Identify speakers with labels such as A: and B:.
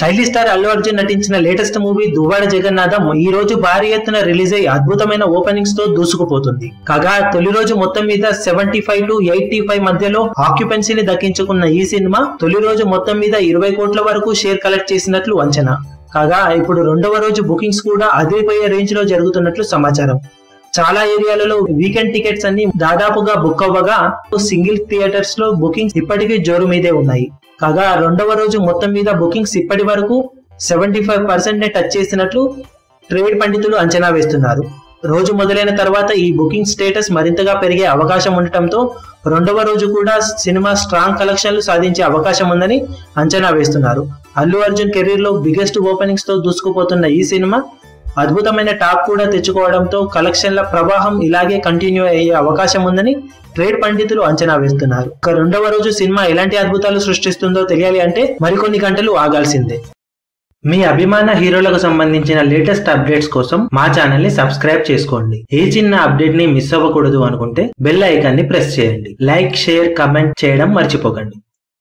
A: Megastar Allu Arjun నటించిన latest movie Duvvada Jagannatham ఈ రోజు భారీ ఎత్తున రిలీజ్ అయ్యి అద్భుతమైన ఓపెనింగ్స్తో దూసుకుపోతుంది. కాగా తొలి రోజు మొత్తం మీద seventy five to eighty five మధ్యలో ఆక్యుపెన్సీని దక్కించుకున్న ఈ సినిమా తొలి రోజు మొత్తం మీద ఇరవై కోట్ల వరకు షేర్ కలెక్ట్ చేసినట్లు అంచనా. కాగా ఇప్పుడు రెండవ రోజు బుకింగ్స్ కూడా అదిరిపోయే రేంజ్లో జరుగుతున్నట్లు సమాచారం. చాలా ఏరియాలలో వీకెండ్ టికెట్స్ అన్ని దాదాపుగా బుక్ అవ్వగా సింగిల్ థియేటర్స్లో బుకింగ్స్ ఇప్పటికీ జోరు మీదే ఉన్నాయి. కాగా రెండవ రోజు మొత్తం మీద బుకింగ్స్ ఇప్పటి వరకు సెవెంటీ ఫైవ్ పర్సెంట్ నే టచ్ చేసినట్లు ట్రేడ్ పండితులు అంచనా వేస్తున్నారు. రోజు మొదలైన తర్వాత ఈ బుకింగ్ స్టేటస్ మరింతగా పెరిగే అవకాశం ఉండటంతో రెండవ రోజు కూడా సినిమా స్ట్రాంగ్ కలెక్షన్లు సాధించే అవకాశం ఉందని అంచనా వేస్తున్నారు. అల్లు అర్జున్ కెరీర్లో బిగ్గెస్ట్ ఓపెనింగ్స్తో దూసుకుపోతున్న ఈ సినిమా అద్భుతమైన టాప్ కూడా తెచ్చుకోవడంతో కలెక్షన్ల ప్రవాహం ఇలాగే కంటిన్యూ అయ్యే అవకాశం ఉందని ట్రేడ్ పండితులు అంచనా వేస్తున్నారు. ఇక రెండవ రోజు సినిమా ఎలాంటి అద్భుతాలు సృష్టిస్తుందో తెలియాలి అంటే మరికొన్ని గంటలు ఆగాల్సిందే. మీ అభిమాన హీరోలకు సంబంధించిన లేటెస్ట్ అప్డేట్స్ కోసం మా ఛానల్ని సబ్స్క్రైబ్ చేసుకోండి. ఏ చిన్న అప్డేట్ని మిస్ అవ్వకూడదు అనుకుంటే బెల్ ఐకాన్ని ప్రెస్ చేయండి. లైక్ షేర్ కమెంట్ చేయడం మర్చిపోకండి.